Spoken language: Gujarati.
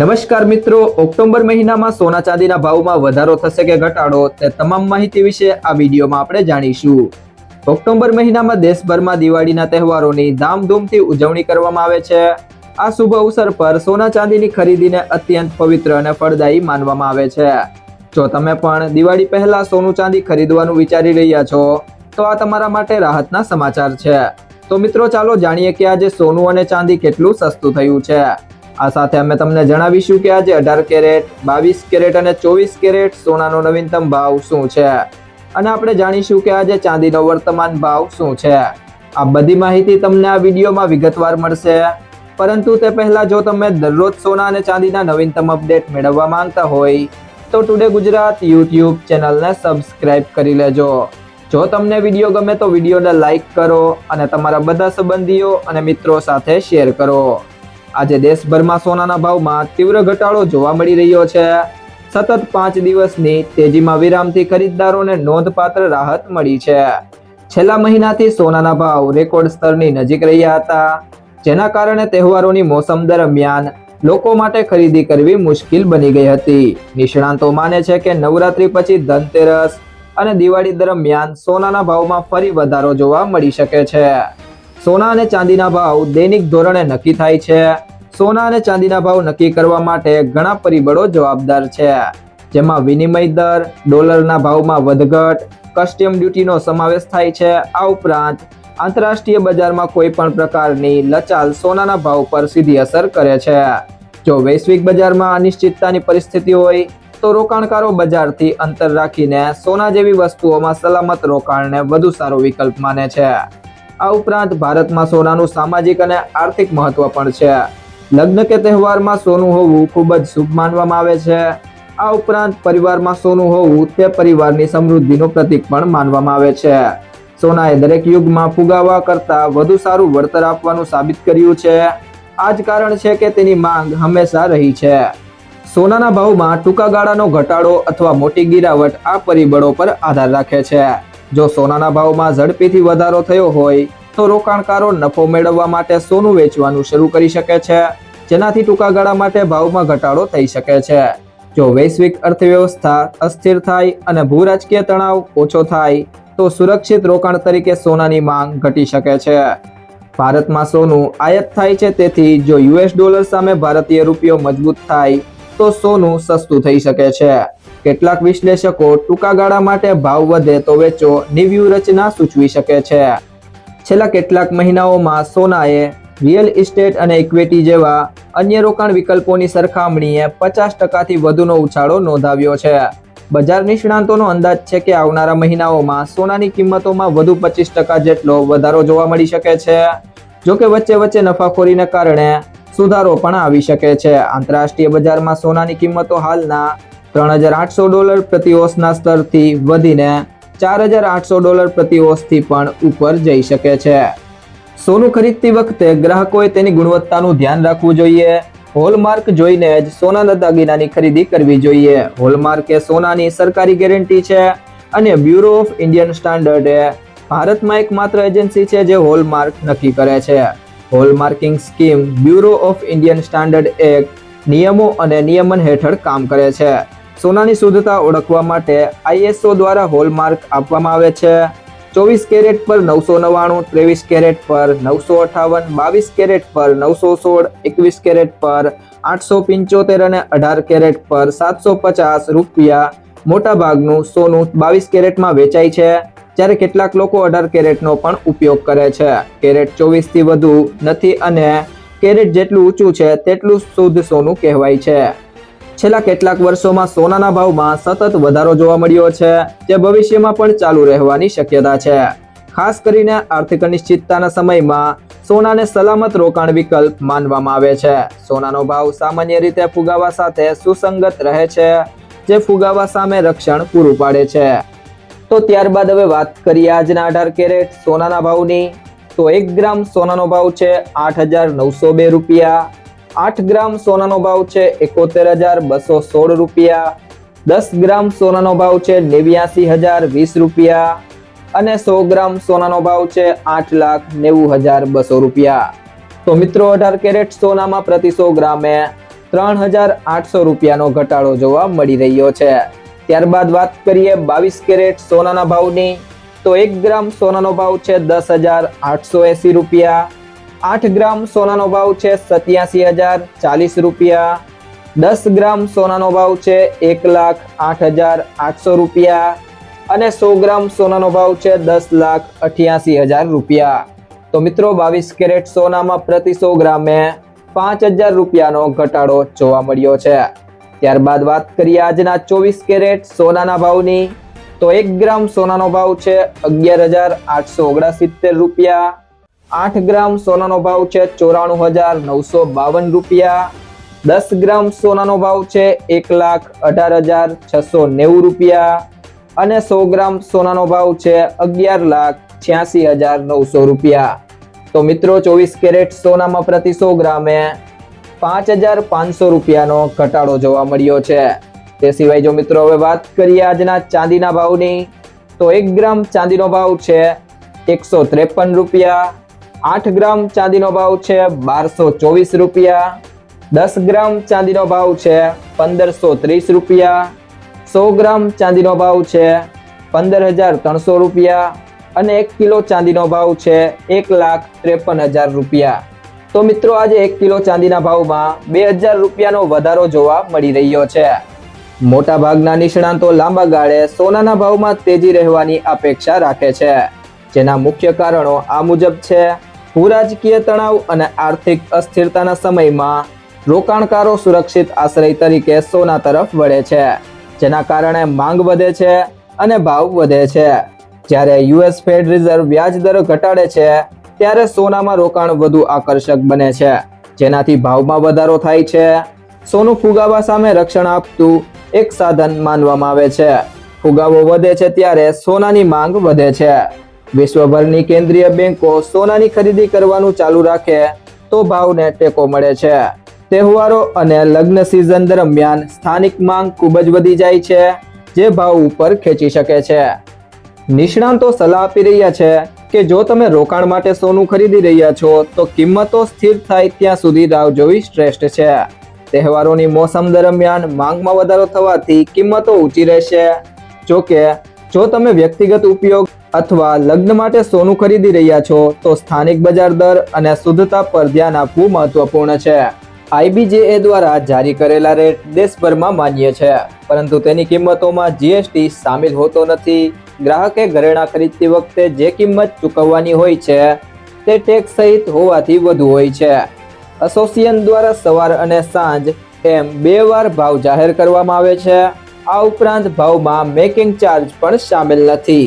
નમસ્કાર મિત્રો, ઓક્ટોબર મહિનામાં સોના ચાંદીના ભાવમાં વધારો થશે કે ઘટાડો તે તમામ માહિતી વિશે આ વિડીયોમાં આપણે જાણીશું. ઓક્ટોબર મહિનામાં દેશભરમાં દિવાળીના તહેવારોની ધામધૂમથી ઉજવણી કરવામાં આવે છે. આ શુભ અવસર પર સોના ચાંદીની ખરીદીને અત્યંત પવિત્ર અને ફળદાયી માનવામાં આવે છે. જો તમે પણ દિવાળી પહેલા સોનું ચાંદી ખરીદવાનું વિચારી રહ્યા છો, તો આ તમારા માટે રાહતના સમાચાર છે. તો મિત્રો, ચાલો જાણીએ કે આજે સોનું અને ચાંદી કેટલું સસ્તું થયું છે. આ સાથે અમે તમને જણાવીશું કે આજે અઢાર કેરેટ, બાવીસ કેરેટ અને ચોવીસ કેરેટ સોનાનો નવીનતમ ભાવ શું છે? અને આપણે જાણીશું કે આજે ચાંદીનો વર્તમાન ભાવ શું છે. આ બધી માહિતી તમને આ વિડીયોમાં વિગતવાર મળશે. પરંતુ તે પહેલા જો તમે દરરોજ સોના અને ચાંદીના નવીનતમ અપડેટ મેળવવા માંગતા હોય, તો ટુડે ગુજરાત યુટ્યુબ ચેનલને સબસ્ક્રાઇબ કરી લેજો. જો તમને વીડિયો ગમે તો વિડીયોને લાઇક કરો અને તમારા બધા સંબંધીઓ અને મિત્રો સાથે શેર કરો. આજે દેશભરમાં સોનાના ભાવમાં તીવ્ર ઘટાડો જોવા મળી રહ્યો છે. સતત પાંચ દિવસની તેજીમાં વિરામથી ખરીદદારોને નોંધપાત્ર રાહત મળી છે. છેલ્લા મહિનાથી સોનાના ભાવ રેકોર્ડ સ્તરની નજીક રહ્યા હતા, જેના કારણે તહેવારોની મોસમ દરમિયાન લોકો માટે ખરીદી કરવી મુશ્કેલ બની ગઈ હતી. નિષ્ણાંતો માને છે કે નવરાત્રી પછી ધનતેરસ અને દિવાળી દરમિયાન સોનાના ભાવમાં ફરી વધારો જોવા મળી શકે છે. સોના અને ચાંદીના ભાવ દૈનિક ધોરણે નક્કી થાય છે. સોના અને ચાંદીના ભાવ નક્કી કરવા માટે ઘણા પરિબળો જવાબદાર છે. જેમાં વિનિમય દર, ડોલરના ભાવમાં વધઘટ, કસ્ટમ ડ્યુટીનો સમાવેશ થાય છે. આ ઉપરાંત, આંતરરાષ્ટ્રીય બજારમાં કોઈ પણ પ્રકારની લચાલ સોનાના ભાવ પર સીધી અસર કરે છે. જો વૈશ્વિક બજારમાં અનિશ્ચિતતાની પરિસ્થિતિ હોય, તો રોકાણકારો બજારથી અંતર રાખીને સોના જેવી વસ્તુઓમાં સલામત રોકાણને વધુ સારો વિકલ્પ માને છે. આ ઉપરાંત ભારતમાં સોનાનું સામાજિક અને આર્થિક મહત્વ પણ છે. લગ્ન કે તહેવારમાં સોનું હોવું ખૂબ જ શુભ માનવામાં આવે છે. આ ઉપરાંત પરિવારમાં સોનું હોવું તે પરિવારની સમૃદ્ધિનું પ્રતીક પણ માનવામાં આવે છે. સોનાએ દરેક યુગમાં ફુગાવા કરતાં વધુ સારું વળતર આપવાનું સાબિત કર્યું છે. આ જ કારણ છે કે તેની માંગ હંમેશા રહી છે. સોનાના ભાવમાં ટૂંકા ગાળાનો ઘટાડો અથવા મોટી ગિરાવટ આ પરિબળો પર આધાર રાખે છે. જો સોનાના ભાવમાં ઝડપીથી વધારો થયો હોય, તો રોકાણકારો નફો મેળવવા માટે સોનું વેચવાનું શરૂ કરી શકે છે, જેનાથી ટૂંકા ગાળા માટે ભાવમાં ઘટાડો થઈ શકે છે. જો વૈશ્વિક અર્થવ્યવસ્થા અસ્થિર થાય અને ભૂરાજકીય તણાવ ઓછો થાય, તો સુરક્ષિત રોકાણ તરીકે સોનાની માંગ ઘટી શકે છે. ભારતમાં સોનું આયાત થાય છે, તેથી જો યુએસ ડોલર સામે ભારતીય રૂપિયો મજબૂત થાય, તો સોનું સસ્તું થઈ શકે છે. કેટલાક વિશ્લેષકો ટૂંકા ગાળા માટે ભાવ વધે તો વેચો ની વ્યૂહરચના સૂચવી શકે છે. છેલ્લા કેટલાક મહિનાઓમાં સોનાએ રિયલ ઇસ્ટેટ અને ઇક્વિટી જેવા અન્ય રોકાણ વિકલ્પોની સરખામણીએ પચાસ ટકાથી વધુનો ઉછાળો નોંધાવ્યો છે. બજાર નિષ્ણાંતોનો અંદાજ છે કે આવનારા મહિનાઓમાં સોનાની કિંમતોમાં વધુ પચીસ ટકા જેટલો વધારો જોવા મળી શકે છે. જોકે વચ્ચે વચ્ચે નફાખોરીને કારણે સુધારો પણ આવી શકે છે. આંતરરાષ્ટ્રીય બજારમાં સોનાની કિંમતો હાલના ત્રણ હજાર આઠસો ડોલર પ્રતિ ઓસના સ્તરથી વધીને ચાર હજાર આઠસો ડોલર પ્રતિ ઓસથી પણ ઉપર જઈ શકે છે. સોનું ખરીદતી વખતે ગ્રાહકોએ તેની ગુણવત્તાનું ધ્યાન રાખવું જોઈએ. હોલમાર્ક જોઈને જ સોનાના દાગીનાની ખરીદી કરવી જોઈએ. હોલમાર્ક એ સોનાની સરકારી ગેરંટી છે અને બ્યુરો ઓફ ઇન્ડિયન સ્ટાન્ડર્ડ એ ભારતમાં એકમાત્ર એજન્સી છે જે હોલમાર્ક નક્કી કરે છે. Hallmarking scheme bureau of Indian standard act નિયમો અને નિયમન હેઠળ કામ કરે છે. સોનાની શુદ્ધતા ઓળખવા માટે આઈએસઓ દ્વારા હોલમાર્ક આપવામાં આવે છે. ચોવીસ કેરેટ પર નવસો નવ્વાણું, ત્રેવીસ કેરેટ પર નવસો અઠાવન, બાવીસ કેરેટ પર નવસો સોળ, એકવીસ કેરેટ પર આઠસો પંચોતેર અને અઢાર કેરેટ પર સાતસો પચાસ રૂપિયા મોટાભાગનું સોનું બાવીસ કેરેટમાં વેચાય છે. જ્યારે કેટલાક લોકો અઢાર કેરેટનો પણ ઉપયોગ કરે છે. કેરેટ ચોવીસથી વધુ નથી અને કેરેટ જેટલું ઊંચું છે, તેટલું શુદ્ધ સોનું કહેવાય છે. છેલ્લા કેટલાક વર્ષોમાં સોનાના ભાવમાં સતત વધારો જોવા મળ્યો છે, જે ભવિષ્યમાં પણ ચાલુ રહેવાની શક્યતા છે. ખાસ કરીને આર્થિક અનિશ્ચિતતાના સમયમાં સોનાને સલામત રોકાણ વિકલ્પ માનવામાં આવે છે. સોનાનો ભાવ સામાન્ય રીતે ફુગાવા સાથે સુસંગત રહે છે, જે ફુગાવા સામે રક્ષણ પૂરું પાડે છે. તો ત્યારબાદ હવે વાત કરીએ આજના અઢાર કેરેટ સોનાના ભાવની. તો એક ગ્રામ સોનાનો ભાવ છે આઠ હજાર નવસો બે રૂપિયા. આઠ ગ્રામ સોનાનો ભાવ છે, એકોતેર હજાર બસો સોળ રૂપિયા. દસ ગ્રામ સોનાનો ભાવ છે, નેવ્યાસી હજાર વીસ રૂપિયા. અને સો ગ્રામ સોનાનો ભાવ છે, આઠ લાખ નેવું હજાર બસો રૂપિયા. તો મિત્રો, અઢાર કેરેટ સોનામાં પ્રતિ સો ગ્રામે ત્રણ હજાર આઠસો રૂપિયાનો ઘટાડો જોવા મળી રહ્યો છે. ત્યારબાદ વાત કરીએ બાવીસ કેરેટ સોનાના ભાવની. તો એક ગ્રામ સોનાનો ભાવ છે, દસ હજાર આઠસો એસી રૂપિયા. આઠ ગ્રામ સોનાનો ભાવ છે સત્યાસી હજાર ચાલીસ રૂપિયા. દસ ગ્રામ સોનાનો ભાવ છે એક લાખ આઠ હજાર આઠસો રૂપિયા. અને સો ગ્રામ સોનાનો ભાવ છે દસ લાખ અઠ્યાસી હજાર રૂપિયા. તો મિત્રો, બાવીસ કેરેટ સોનામાં પ્રતિ સો ગ્રામે પાંચ હજાર રૂપિયાનો ઘટાડો જોવા મળ્યો છે. ત્યારબાદ વાત કરીએ આજના ચોવીસ કેરેટ સોનાના ભાવની. તો એક ગ્રામ સોનાનો ભાવ છે અગિયાર હજાર આઠસો ઓગણસિત્તેર રૂપિયા. આઠ ગ્રામ સોનાનો ભાવ છે ચોરાણું હજાર નવસો બાવન રૂપિયા. દસ ગ્રામ સોનાનો ભાવ છે એક લાખ અઢાર હજાર છસો નેવું રૂપિયા. અને સો ગ્રામ સોનાનો ભાવ છે અગિયાર લાખ છ્યાસી હજાર નવસો રૂપિયા. તો મિત્રો, ચોવીસ કેરેટ સોનામાં પ્રતિ સો ગ્રામે પાંચ હજાર પાંચસો રૂપિયાનો ઘટાડો જોવા મળ્યો છે. તે સિવાય જો મિત્રો, હવે વાત કરીએ આજના ચાંદીના ભાવની, તો એક ગ્રામ ચાંદીનો ભાવ છે એકસો ત્રેપન રૂપિયા. આઠ ગ્રામ ચાંદીનો ભાવ છે બારસો ચોવીસ રૂપિયા. દસ ગ્રામ ચાંદીનો ભાવ છે પંદરસો ત્રીસ રૂપિયા. સો ગ્રામ ચાંદીનો ભાવ છે પંદર હજાર ત્રણસો રૂપિયા અને એક કિલો ચાંદીનો ભાવ છે એક લાખ ત્રેપન હજાર રૂપિયા. તો મિત્રો, આજે એક કિલો ચાંદીના ભાવમાં બે હજાર રૂપિયાનો વધારો જોવા મળી રહ્યો છે. મોટા ભાગના નિષ્ણાંતો લાંબા ગાળે સોનાના ભાવમાં તેજી રહેવાની અપેક્ષા રાખે છે. જેના મુખ્ય કારણો આ મુજબ છે. ભૂરાજકીય તણાવ અને આર્થિક અસ્થિરતાના સમયમાં રોકાણકારો સુરક્ષિત આશ્રય તરીકે સોના તરફ વળે છે, જેના કારણે માંગ વધે છે અને ભાવ વધે છે. જ્યારે યુએસ ફેડ રિઝર્વ વ્યાજ દર ઘટાડે છે, ત્યારે સોનામાં રોકાણ વધુ આકર્ષક બને છે. જેનાથી ભાવમાં વધારો થાય છે. સોનું ફુગાવા સામે રક્ષણ આપતું એક સાધન માનવામાં આવે છે. ફુગાવો વધે છે ત્યારે સોનાની માંગ વધે છે. વિશ્વભરની કેન્દ્રીય બેંકો સોનાની ખરીદી કરવાનું ચાલુ રાખે તો ભાવને ટેકો મળે છે. તહેવારો અને લગ્ન સિઝન દરમિયાન સ્થાનિક માંગ ખૂબ જ વધી જાય છે, જે ભાવ ઉપર ખેંચી શકે છે. નિષ્ણાંતો સલાહ આપી રહ્યા છે કે જો તમે રોકાણ માટે સોનું ખરીદી રહ્યા છો, તો કિંમતો સ્થિર થાય ત્યાં સુધી રાહ જોવી શ્રેષ્ઠ છે. તહેવારોની મોસમ દરમિયાન માંગમાં વધારો થવાથી કિંમતો ઊંચી રહેશે. જો કે, જો તમે વ્યક્તિગત ઉપયોગ અથવા લગ્ન માટે સોનું ખરીદી રહ્યા છો, તો સ્થાનિક બજાર દર અને શુદ્ધતા પર ધ્યાન આપવું મહત્વપૂર્ણ છે. આઈબીજેએ દ્વારા જારી કરેલા રેટ દેશભરમાં માન્ય છે, પરંતુ તેની કિંમતોમાં જીએસટી સામેલ હોતો નથી. ગ્રાહકે ઘરેણાં ખરીદતી વખતે જે કિંમત ચૂકવવાની હોય છે, તે ટેક્સ સહિત હોવાથી વધુ હોય છે. એસોસિએશન દ્વારા સવાર અને સાંજ એમ બે વાર ભાવ જાહેર કરવામાં આવે છે. આ ઉપરાંત ભાવમાં મેકિંગ ચાર્જ પણ સામેલ નથી.